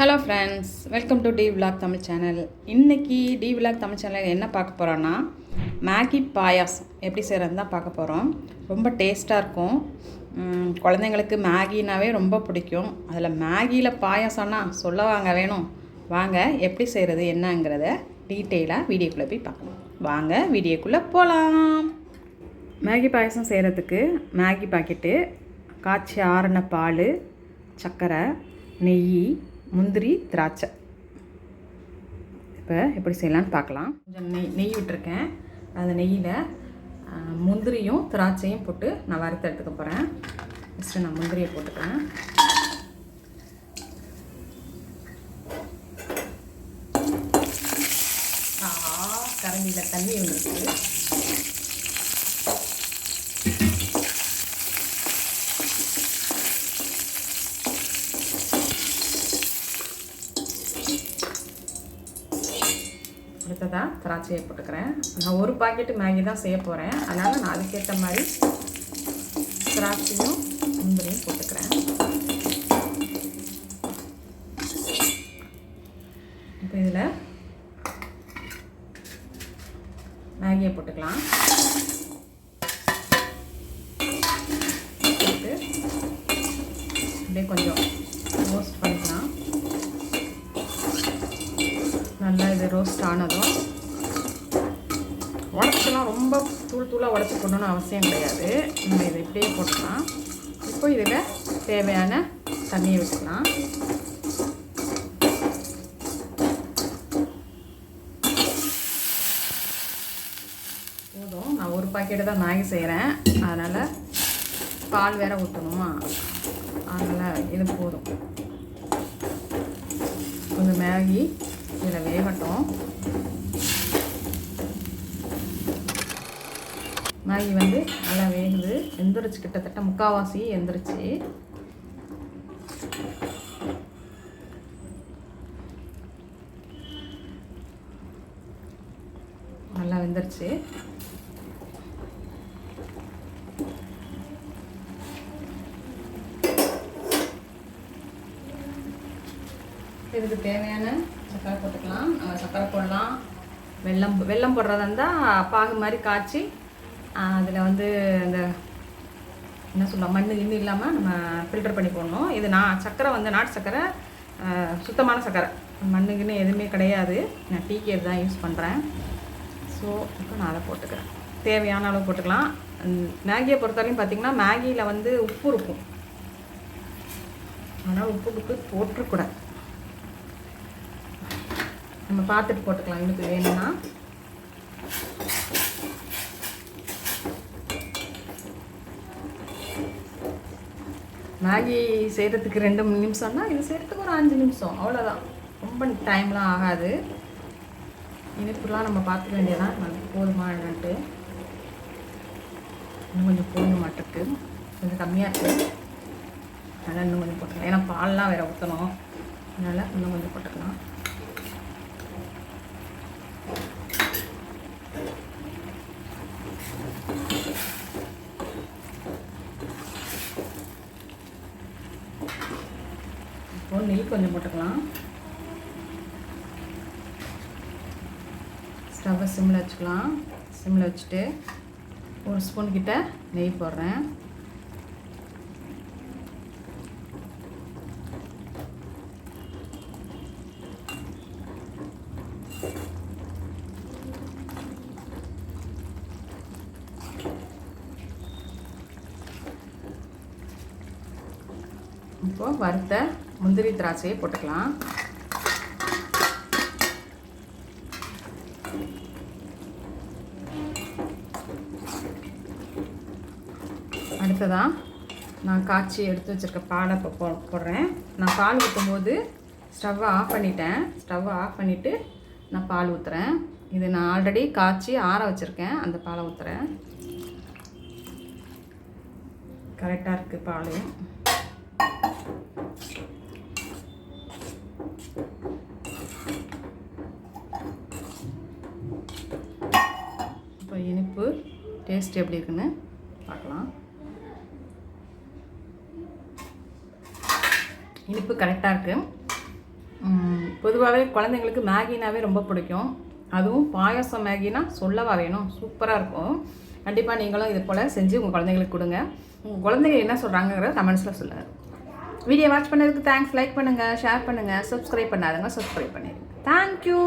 Hello friends welcome to T vlog Tamil channel இன்றைக்கி T vlog Tamil channel என்ன பார்க்க போகிறோன்னா மேகி பாயாசம் எப்படி செய்கிறது தான் பார்க்க போகிறோம் ரொம்ப டேஸ்ட்டாக இருக்கும். குழந்தைங்களுக்கு மேகினாவே ரொம்ப பிடிக்கும். அதில் மேகியில் பாயாசம்னா சொல்ல வாங்க வேணும். வாங்க எப்படி செய்கிறது என்னங்கிறத டீட்டெயிலாக வீடியோக்குள்ளே போய் பார்க்கலாம். வாங்க வீடியோக்குள்ளே போகலாம் மேகி பாயசம் செய்கிறதுக்கு மேகி பாக்கெட்டு காய்ச்சி ஆறின பால் சர்க்கரை நெய் முந்திரி திராட்சை. இப்போ எப்படி செய்யலாம்னு பார்க்கலாம். கொஞ்சம் நெய் நெய் விட்டுருக்கேன். அந்த நெய்யில் முந்திரியும் திராட்சையும் போட்டு நான் வறுத்து எடுத்துக்க போகிறேன் ஃபஸ்ட்டு நான் முந்திரியை போட்டுக்கிறேன். கரண்டியில் தண்ணி வந்துருக்கு அடுத்ததாக திராட்சையை போட்டுக்கிறேன். நான் ஒரு பாக்கெட்டு மேகி தான் செய்ய போகிறேன் அதனால் நான் அதுக்கேற்ற மாதிரி திராட்சையும் முந்திரியும் போட்டுக்கிறேன். இப்போ இதில் மேகியை போட்டுக்கலாம். போட்டு அப்படியே கொஞ்சம் ரோஸ்ட் பண்ணி நல்லா இது ரோஸ்ட் ஆனதும் உடச்செல்லாம் ரொம்ப தூள் தூளாக உடச்சி போடணும்னு அவசியம் கிடையாது. நம்ம இதை இப்படியே போட்டுக்கலாம். இப்போ இதில் தேவையான தண்ணியை விட்டுக்கலாம் போதும். நான் ஒரு பாக்கெட்டு தான் மேகி செய்கிறேன் அதனால் பால் வேற ஊற்றணுமா அதனால் இது போதும். கொஞ்சம் மேகி இதில் வேகட்டும் மேகி வந்து நல்லா வேகுது. எந்திரிச்சு கிட்டத்தட்ட முக்கால்வாசி எந்திரிச்சு. நல்லா வெந்துருச்சு. இதுக்கு தேவையான சக்கரை போட்டுக்கலாம். நம்ம சக்கரை போடலாம். வெள்ளம் வெல்லம் போடுறதா இருந்தால் பாகு மாதிரி காய்ச்சி அதில் வந்து இந்த என்ன சொல்லலாம் மண்ணு கிண்ணு இல்லாமல் நம்ம ஃபில்டர் பண்ணி போடணும். இது நான் சக்கரை வந்து நாட்டு சக்கரை சுத்தமான சக்கரை மண்ணு எதுவுமே கிடையாது. நான் டீ கேர் தான் யூஸ் பண்ணுறேன் ஸோ இப்போ நான் அதை போட்டுக்கிறேன். தேவையான அளவு போட்டுக்கலாம். மேகியை பொறுத்தவரையும் பார்த்திங்கன்னா மேகியில் வந்து உப்பு இருக்கும். ஆனால் உப்புக்கு உப்பு நம்ம பார்த்துட்டு போட்டுக்கலாம். இனிப்பு வேணும்னா. மேகி செய்கிறதுக்கு ரெண்டு மூணு நிமிஷம்னா இது செய்கிறதுக்கு ஒரு அஞ்சு நிமிஷம். அவ்வளோதான் ரொம்ப டைம்லாம் ஆகாது. இனிப்புலாம் நம்ம பார்த்துக்க வேண்டியதான் நமக்கு போதுமா என்னன்ட்டு. இன்னும் கொஞ்சம் போதும் மாட்டிருக்கு. கொஞ்சம் கம்மியாக இருக்குது அதனால் இன்னும் கொஞ்சம் போட்டுக்கலாம். ஏன்னா பால்லாம் வேறு ஊற்றணும் அதனால் இன்னும் கொஞ்சம் போட்டுக்கலாம். இப்போ நெய் கொஞ்சம் போட்டுக்கலாம். ஸ்டவ்வை சிம்மில் வச்சுக்கலாம். சிம்மில் வச்சுட்டு ஒரு ஸ்பூன் கிட்ட நெய் போடுறேன். இப்போ வறுத்த முந்திரி திராட்சையை போட்டுக்கலாம். அடுத்ததாக நான் காய்ச்சி எடுத்து வச்சுருக்க பாலை இப்போ போ போடுறேன். நான் பால் ஊற்றும்போது ஸ்டவ்வை ஆஃப் பண்ணிட்டேன். ஸ்டவ்வை ஆஃப் பண்ணிவிட்டு நான் பால் ஊற்றுறேன் இது நான் ஆல்ரெடி காய்ச்சி ஆற வச்சுருக்கேன். அந்த பாலை ஊற்றுறேன் கரெக்டாக இருக்குது பால். பருப்பு டேஸ்ட் எப்படி இருக்குன்னு பார்க்கலாம். இனிப்பு கரெக்டாக இருக்குது பொதுவாகவே குழந்தைங்களுக்கு மேகினாவே ரொம்ப பிடிக்கும். அதுவும் பாயாசம் மேகினா சொல்லவா வேணும்? சூப்பராக இருக்கும். கண்டிப்பாக நீங்களும் இது போல் செஞ்சு உங்கள் குழந்தைங்களுக்கு கொடுங்க. உங்கள் குழந்தைங்க என்ன சொல்கிறாங்கிறத கமெண்ட்ஸில் சொல்லுங்கள் வீடியோ வாட்ச் பண்ணதுக்கு தேங்க்ஸ் லைக் பண்ணுங்கள் ஷேர் பண்ணுங்கள் சப்ஸ்கிரைப் பண்ணாதவங்க சப்ஸ்கிரைப் பண்ணிடுங்க. Thank you